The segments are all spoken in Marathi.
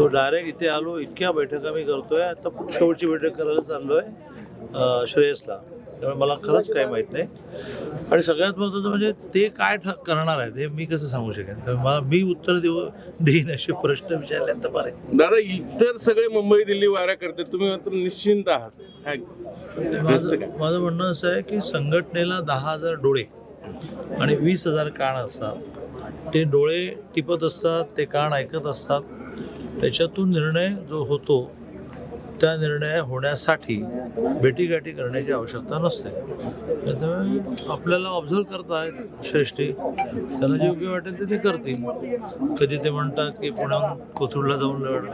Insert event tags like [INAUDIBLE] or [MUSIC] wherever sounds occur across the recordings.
तो डायरेक्ट इथे आलो इतक्या बैठका मी करतोय. आता शेवटची बैठक करायला चाललोय अं, श्रेयसला. त्यामुळे मला खरंच काही माहीत नाही. आणि सगळ्यात महत्त्वाचं म्हणजे ते काय ठ करणार आहेत हे मी कसं सांगू शकेन? तर मला मी उत्तर देऊ देईन असे प्रश्न विचारले तर बरे. दादा इतर सगळे मुंबई दिल्ली वाऱ्या करते तुम्ही मात्र निश्चिंत आहात? माझं म्हणणं असं आहे की संघटनेला दहा हजार डोळे आणि वीस हजार कान असतात. ते डोळे टिपत असतात ते कान ऐकत असतात. त्याच्यातून निर्णय जो होतो त्या निर्णय होण्यासाठी भेटीगाठी करण्याची आवश्यकता नसते. त्यामुळे आपल्याला ऑब्झर्व करतायत श्रेष्ठी. त्याला जे योग्य वाटेल ते ते करतील. कधी ते म्हणतात की पुण्याहून कोथरूडला जाऊन लढ.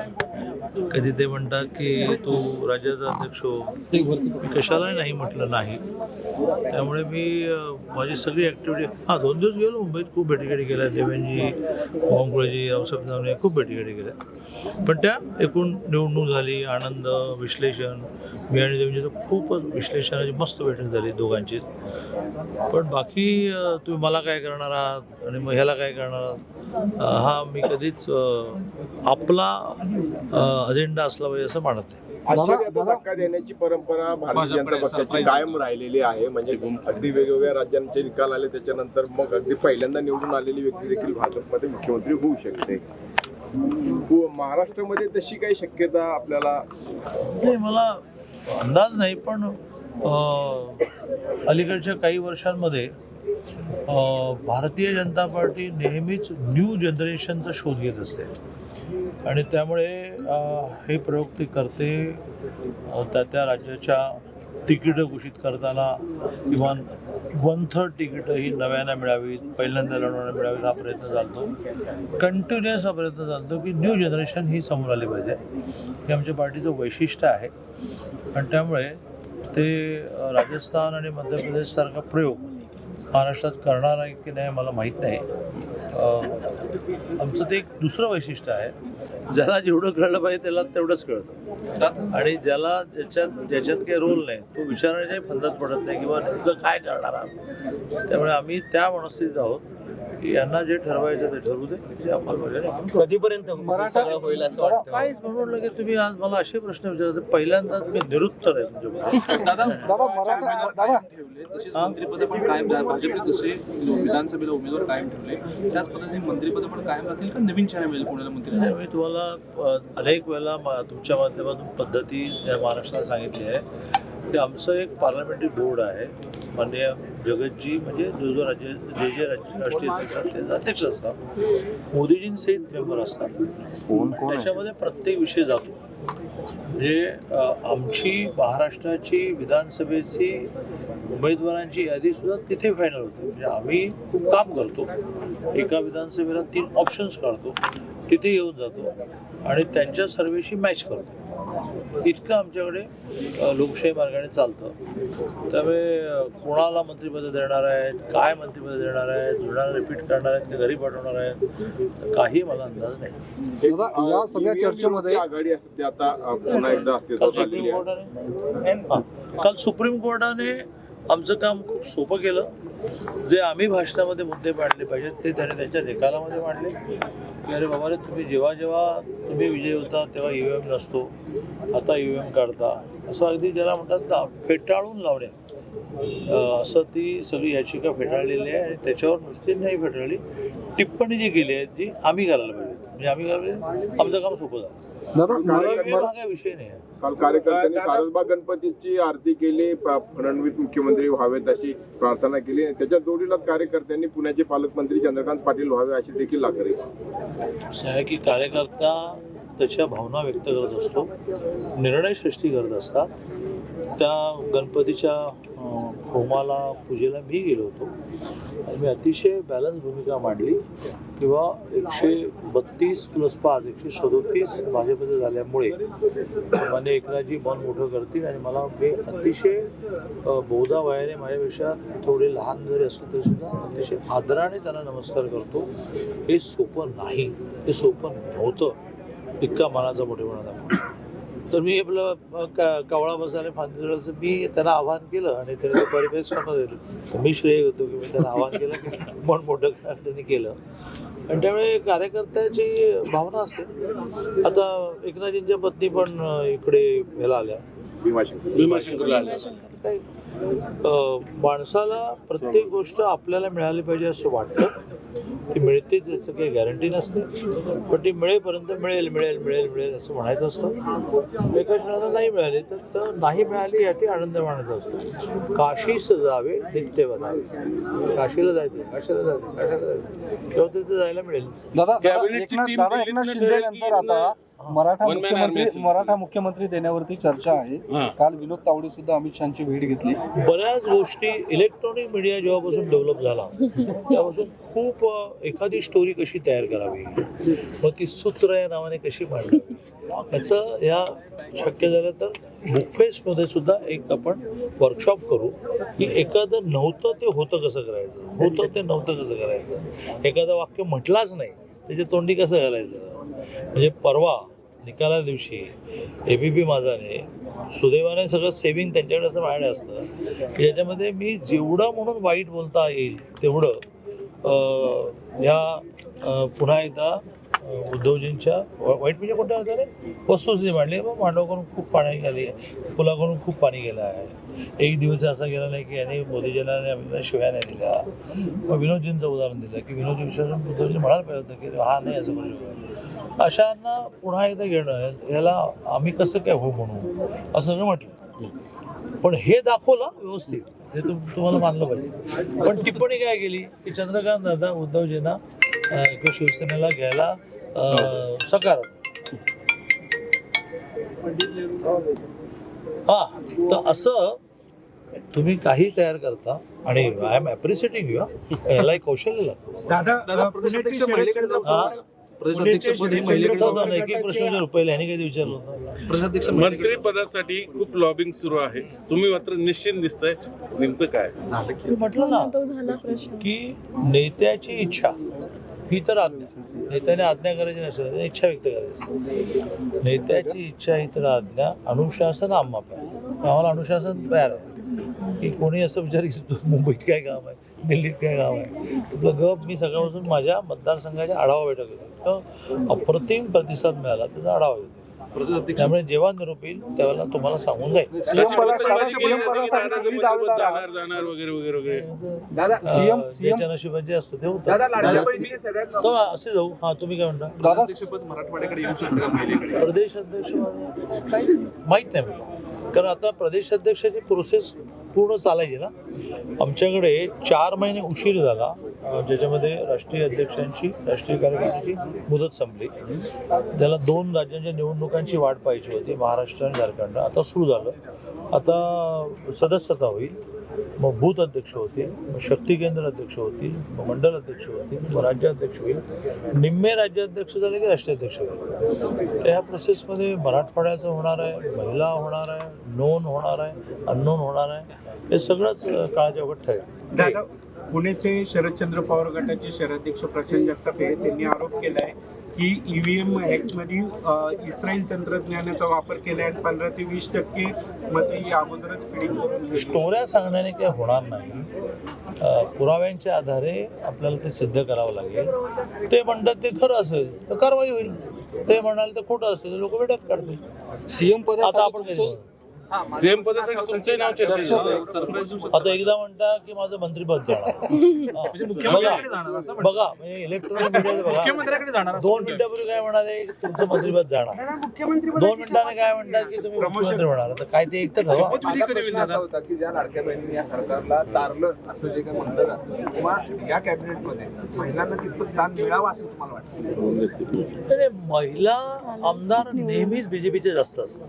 कधी ते म्हणतात की तू राज्याचा अध्यक्ष हो. मी कशालाही नाही म्हटलं नाही. त्यामुळे मी माझी सगळी ॲक्टिव्हिटी हां दोन दिवस गेलो मुंबईत खूप भेटीगाडी केल्या. देवेंजी ओमकुळेजी रावसाहेब नावने खूप भेटीगाडी केल्या. पण त्या एकूण निवडणूक झाली आनंद विश्लेषण मी आणि देवेंजीचं खूपच विश्लेषणाची मस्त बैठक झाली दोघांचीच. पण बाकी तुम्ही मला काय करणार आहात आणि मग ह्याला काय करणार आहात? हा मी कधीच आपला अजेंडा असला पाहिजे असं मानत नाही. धक्का देण्याची परंपरा भारतीय जनता पक्षाची कायम राहिलेली आहे. म्हणजे अगदी वेगवेगळ्या राज्यांचे निकाल आले त्याच्यानंतर मग अगदी पहिल्यांदा निवडून आलेली व्यक्ती देखील भाजपमध्ये मुख्यमंत्री होऊ शकते. पु- महाराष्ट्रामध्ये तशी काही शक्यता आपल्याला नाही मला अंदाज नाही पण अलीकडच्या काही वर्षांमध्ये भारतीय जनता पार्टी नेहमीच न्यू जनरेशनचा शोध घेत असते. आणि त्यामुळे हे प्रयोग ते करते त्या त्या राज्याच्या तिकीटं घोषित करताना किमान वन थर्ड तिकीटं ही नव्यानं मिळावीत पहिल्यांदा लढवण्याला मिळावीत हा प्रयत्न चालतो. कंटिन्युअस हा प्रयत्न चालतो की न्यू जनरेशन ही समोर आली पाहिजे. हे आमच्या पार्टीचं वैशिष्ट्य आहे. आणि त्यामुळे ते राजस्थान आणि मध्य प्रदेशसारखा प्रयोग महाराष्ट्रात करणार आहे की नाही मला माहीत नाही. आमचं ते एक दुसरं वैशिष्ट्य आहे. ज्याला जेवढं कळलं पाहिजे त्याला तेवढंच कळतं. आणि ज्याला ज्याच्यात ज्याच्यात काही रोल नाही तो विचारण्याच्याही फंदात पडत नाही किंवा नेमकं काय करणार आहात. त्यामुळे आम्ही त्या मनस्थितीत आहोत. की यांना जे ठरवायचं ते ठरवू दे. जे अंमलबजावणी आपण करू. कधीपर्यंत हे सगळं होईल असं वाटतं. काहीच म्हणून की तुम्ही आज मला असे प्रश्न विचारते पहिल्यांदाच मी निरुत्तर आहे तुमच्या दादा मराठा दादा. ठेवले तसेच मंत्रिपद पण कायम राहा- भाजपने जसे विधानसभेला उमेदवार कायम ठेवले त्याच पद्धतीने मंत्रिपद पण कायम राहतील का नवीन चेहरा मिळेल पुण्याला मंत्री नाही, मी तुम्हाला अ, अनेक वेळेला मा- तुमच्या माध्यमातून पद्धती या महाराष्ट्राला सांगितली आहे. की आमचं एक पार्लमेंटरी बोर्ड आहे माननीय जगतजी म्हणजे जो जो राज्य जे जे राज्य राष्ट्रीय अध्यक्ष असतात. ते अध्यक्ष असतात. मोदीजींसहित मेंबर असतात त्याच्यामध्ये प्रत्येक विषय जातो. म्हणजे आमची महाराष्ट्राची विधानसभेची उमेदवारांची यादी सुद्धा तिथे फायनल होते. म्हणजे आम्ही खूप काम करतो. एका विधानसभेला तीन ऑप्शन्स काढतो. तिथे येऊन जातो. आणि त्यांच्या सर्वेशी मॅच करतो. इतकं आमच्याकडे लोकशाही मार्गाने चालतं. त्यामुळे कोणाला मंत्रिपद देणार आहेत काय मंत्रिपद देणार आहेत जुळणार रिपीट करणार आहेत की घरी पाठवणार आहेत काही मला अंदाज नाही. या सगळ्या चर्चेमध्ये आघाडी असते आता पुन्हा एकदा. काल सुप्रीम कोर्टाने आमचं काम खूप सोपं केलं. जे आम्ही भाषणामध्ये मुद्दे मांडले पाहिजेत ते त्याने त्यांच्या निकालामध्ये मांडले. की अरे बाबा रे तुम्ही जेव्हा जेव्हा तुम्ही विजयी होता तेव्हा यू एम नसतो. आता यू एम काढता. असं अगदी ज्याला म्हणतात ना फेटाळून लावणे. असं ती सगळी याचिका फेटाळलेली आहे आणि त्याच्यावर नुसती नाही फेटाळली. टिप्पणी जी केली आहे जी आम्ही करायला पाहिजे. म्हणजे आम्ही करायला पाहिजे आमचं काम सोपं झालं. दादा UAM हा काही विषय नाही. आहे काल कार्यकर्त्यांनी सारसबाग गणपतीची आरती केली प- फडणवीस मुख्यमंत्री व्हावेत अशी प्रार्थना केली. आणि त्याच्या जोडीलाच कार्यकर्त्यांनी पुण्याचे पालकमंत्री चंद्रकांत पाटील व्हावे अशी देखील लागली असं आहे की कार्यकर्ता त्याच्या भावना व्यक्त करत असतो निर्णय सृष्टी करत असतात. त्या गणपतीच्या अं, होमाला पूजेला मी गेलो होतो. आणि मी अतिशय बॅलन्स भूमिका मांडली. किंवा एकशे बत्तीस प्लस पाच एकशे सदोतीस भाजपचे झाल्यामुळे मान्य एकनाथजी मन मोठं करतील आणि मला मी अतिशय अ, बहुधा वयाने माझ्यापेक्षा थोडे लहान जरी असले तरी सुद्धा अतिशय आदराने त्यांना नमस्कार करतो. हे सोपं नाही हे सोपं नव्हतं इतका मनाचा मोठेपणा दाखवतो. तर मी आपलं कावळा बसायला फांदी मी त्यांना आव्हान केलं आणि त्यांनी परिवेश तर मी श्रेय घेतो की मी त्यांना आव्हान केलं मन मोठं त्यांनी केलं. आणि त्यामुळे कार्यकर्त्याची भावना असते. आता एकनाथजींच्या पत्नी पण इकडे ह्याला आल्या. काही माणसाला प्रत्येक गोष्ट आपल्याला मिळाली पाहिजे असं वाटतं. ती मिळते त्याचं काही गॅरंटी नसते. पण ती मिळेपर्यंत मिळेल मिळेल मिळेल मिळेल असं म्हणायचं असतं. एका क्षणाला नाही मिळाली तर तर नाही मिळाली याची आनंद मानायचा असतो. काशीस जावे नित्य बनावे काशीला जायचं काशीला जायचं काशीला जायचं. तेव्हा तिथे जायला मिळेल. दादा एकनाथ शिंदे नंतर आता मराठा One man army मुख्यमंत्री असेल. मराठा मुख्यमंत्री देण्यावरती चर्चा आहे. हा. काल विनोद तावडे सुद्धा अमित शहाची भेट घेतली. बऱ्याच गोष्टी इलेक्ट्रॉनिक मीडिया जेव्हापासून डेव्हलप झाला तेव्हापासून खूप अ, एखादी स्टोरी कशी तयार करावी? मग ती सूत्र या नावाने कशी मांडावी? याचं या शक्य झालं तर बुकफेसमध्ये सुद्धा एक आपण वर्कशॉप करू की एखादं नव्हतं ते होतं कसं करायचं? होतं ते नव्हतं कसं करायचं? एखादं वाक्य म्हटलाच नाही त्याच्या तोंडी कसं घालायचं? म्हणजे परवा निकाला दिवशी ए बी पी माझाने सुदैवाने सगळं सेविंग त्यांच्याकडे असं माझ्याकडे असतं की ज्याच्यामध्ये मी जेवढं म्हणून वाईट बोलता येईल तेवढं ह्या पुन्हा एकदा उद्धवजींच्या वाईट म्हणजे कोणत्या होत्या रे वस्तुस्थिती मांडली. मग मांडवाकडून खूप पाणी गेली. पुलाकडून खूप पाणी गेलं आहे. एक दिवस असा गेला नाही की यांनी मोदीजींना आणि शिव्या नाही दिल्या. मग विनोदजींचं उदाहरण दिलं की विनोदजी विश्वास उद्धवजी म्हणायला पाहिजे होतं की हा नाही असं करू शकत. अशांना पुन्हा एकदा घेणं याला आम्ही कसं काय हो म्हणू? असं मी म्हटलं. पण हे दाखवलं व्यवस्थित. हे तुम तुम्हाला मानलं पाहिजे. पण टिप्पणी काय केली? की चंद्रकांत दादा उद्धवजींना किंवा शिवसेनेला घ्यायला सकारात्मक हा तर असं तुम्ही काही तयार करता आणि आय एम अप्रिशिएटिंग यू याला एक कौशल्य लागतं. दादा प्रदेशाध्यक्ष हे. होता ना, एक प्रश्न ह्याने काही विचारलं होतं. प्रदेशाध्यक्ष मंत्री पदासाठी खूप लॉबिंग सुरू आहे. तुम्ही मात्र निश्चित दिसतंय. नेमकं काय? मी म्हटलं ना तो झाला प्रश्न. की नेत्याची इच्छा ही तर आज्ञा. नेत्याने आज्ञा करायची नसेल इच्छा व्यक्त करायची असते नेत्याची इच्छा ही तर आज्ञा. अनुशासन आम्हा पाहिजे आम्हाला अनुशासन तयार की कोणी असं विचार की मुंबईत काय काम आहे? दिल्लीत काय काम आहे? तुझं गप मी सकाळपासून माझ्या मतदारसंघाच्या आढावा बैठक घेतो. अप्रतिम प्रतिसाद मिळाला त्याचा आढावा घेतो. त्यामुळे जेव्हा निरोप येईल त्यावेळेला तुम्हाला सांगून जाईल. ज्याच्या नशिबात जे असतं ते होतं दादा लाडक्या बहिणीने सगळ्यात तर असे जाऊ. हा तुम्ही काय म्हणता? प्रदेश अध्यक्ष काहीच माहीत नाही. कारण आता प्रदेश अध्यक्षाची प्रोसेस पूर्ण चालायची ना? आमच्याकडे चार महिने उशीर झाला. ज्याच्यामध्ये राष्ट्रीय अध्यक्षांची राष्ट्रीय कार्यकारिणीची मुदत संपली. त्याला दोन राज्यांच्या निवडणुकांची वाट पाहिजे होती महाराष्ट्र आणि झारखंड. आता सुरू झालं. आता सदस्यता होईल. मग बूथ अध्यक्ष होतील मग शक्ती केंद्र अध्यक्ष होतील मग मंडल अध्यक्ष होतील मग राज्याध्यक्ष होईल. निम्मे राज्याध्यक्ष झाले की राष्ट्रीय अध्यक्ष होईल? ह्या प्रोसेसमध्ये मराठवाड्याचं होणार आहे महिला होणार आहे नोंद होणार आहे अननोन होणार आहे. हे सगळंच काळाच्या ओघात ठरेल. दादा पुण्याचे शरदचंद्र पवार गटाचे शहराध्यक्ष प्रशांत जगताप आहे त्यांनी आरोप केलाय की ईव्हीएम ऍक्टमध्ये अ, इस्रायल तंत्रज्ञानाचा वापर केलाय आणि पंधरा ते वीस टक्के मते ही अगोदरच फिडिंग करून. स्टोऱ्या सांगण्याने काही होणार नाही. पुराव्यांच्या आधारे आपल्याला ते सिद्ध करावं लागेल. ते म्हणतात ते खरं असेल तर कारवाई होईल. ते म्हणाल तर खोटं असेल लोक वेड्यात काढतील. सीएम आता पदासाठी आपण सीएम पदासाठी तुमचे नाव आता एकदा म्हणता की माझं मंत्रीपद जाणार. [LAUGHS] हा. असं बघा बघा म्हणजे इलेक्ट्रॉनिक मुख्यमंत्र्याकडे जाणार असं दोन मिनिटापूर्वी काय म्हणाले की तुमचं मंत्रीपद जाणार. दोन मिनिटाने काय म्हणतात की तुम्ही मुख्यमंत्री होणार? आता काय ते एक तर? होता की ज्या लाडक्या बहिणींनी या सरकारला तारलं असं जे काही म्हटलं जातं किंवा या कॅबिनेटमध्ये महिलांना तितकं स्थान मिळावं असं तुम्हाला वाटतं? महिला आमदार नेहमीच बीजेपीचे जास्त असतात.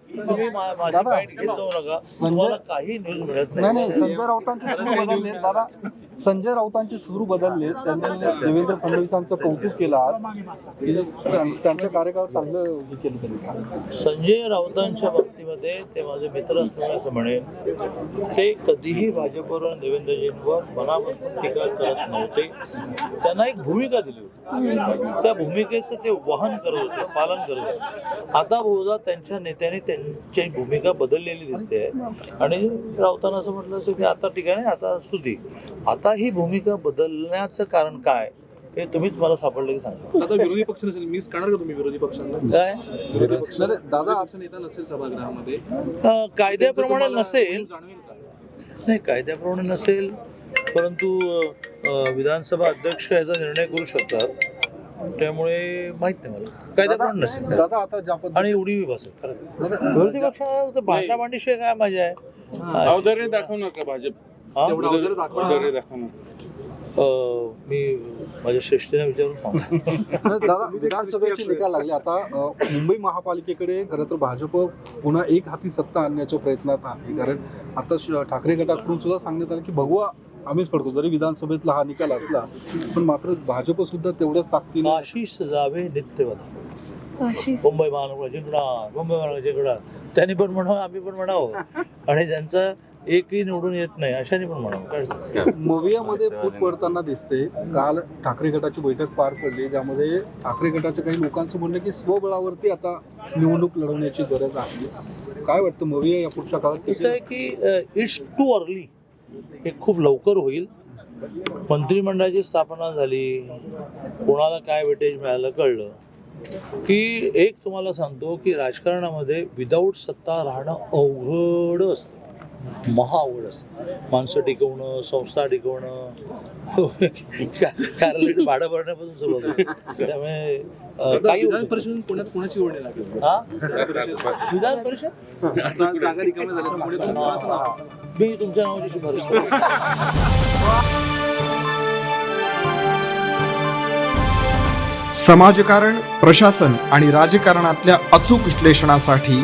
तुम्ही माझी दादा. बाईट घेत जाऊ नका तुम्हाला काही न्यूज मिळत नाही. संजय राऊतांचे सूर बदलले. दादा संजय राऊतांचे सूर बदलले. त्यांनी देवेंद्र फडणवीसांचं कौतुक केलं आज. की त्यां- त्यांच्या कार्यकाळात चांगलं हे केलं त्यांनी. संजय राऊतांच्या बाबतीमध्ये ते माझे मित्र असल्यामुळे असं म्हणेन ते कधीही भाजपवर आणि देवेंद्रजींवर मनापासून टीका करत नव्हते. त्यांना एक भूमिका दिली होती. त्या भूमिकेचं ते वहन करत होते पालन करत होते. आता बहुधा त्यांच्या नेत्यांनी त्यांची भूमिका बदललेली दिसते. आणि राऊतांना असं म्हटलं असेल की आता ठीक आहे आता स्तुती. आता ही भूमिका बदलण्याचं कारण काय हे तुम्हीच मला सापडलं की सांगा. दादा विरोधी पक्ष नसेल मिस करणार का तुम्ही विरोधी पक्षांना? काय? दादा, पक्ष नेता नसेल सभागृहामध्ये. कायद्याप्रमाणे नसेल. नाही कायद्याप्रमाणे नसेल परंतु विधानसभा अध्यक्ष याचा निर्णय करू शकतात. त्यामुळे माहीत नाही मला. नसेल दादा आता ज्या पद्धतीने आणि एवढी विभासेल विरोधी पक्षाला भांडा मांडीशिवाय काय मजा आहे? अवधारे दाखव नका भाजप. हा? तेवढं अवधारे दाखवा. अवधारे दाखव नका. अ, मी माझ्या श्रेष्ठीने विचारून सांगतो [LAUGHS] दादा विधानसभेचे निकाल लागले आता. अ, मुंबई महापालिकेकडे खरं तर भाजप पुन्हा एक हाती सत्ता आणण्याच्या प्रयत्नात आहे. कारण आता श- ठाकरे गटाकडून सुद्धा सांगण्यात आलं की भगवा आम्हीच पडतो. जरी विधानसभेतला हा निकाल असला पण मात्र भाजप सुद्धा तेवढ्याच ताकदीने आशिष जावे नित्यवदा. मुंबई महानगर जिंकणार मुंबई महानगर जिंकणार. त्यांनी पण म्हणावं आम्ही पण म्हणावं. आणि ज्यांचा एकही निवडून येत नाही अशाने पण म्हणावं. काय मोवियामध्ये फूट पडताना दिसते. काल ठाकरे गटाची बैठक पार पडली ज्यामध्ये ठाकरे गटाच्या काही लोकांचं म्हणणं की स्वबळावरती आता निवडणूक लढवण्याची गरज आहे. काय वाटतं मोविया या पुढच्या काळात कसं आहे की इट्स टू अर्ली हे खूप लवकर होईल. मंत्रिमंडळाची स्थापना झाली. कोणाला काय वेटेज मिळालं कळलं. की एक तुम्हाला सांगतो की राजकारणामध्ये विदाऊट सत्ता राहणं अवघड असतं. महा अवघड असतं. माणसं टिकवणं संस्था टिकवणं. कार्यालयाचं भाडं भरण्यापासून सुरुवात होते. त्यामुळे काही विधान. परिषद पुण्यात कोणाची लागेल? हा? विधान परिषद? मी तुमच्या नावाची शिफारस करतो. समाजकारण प्रशासन आणि राजकारणातल्या अचूक विश्लेषणासाठी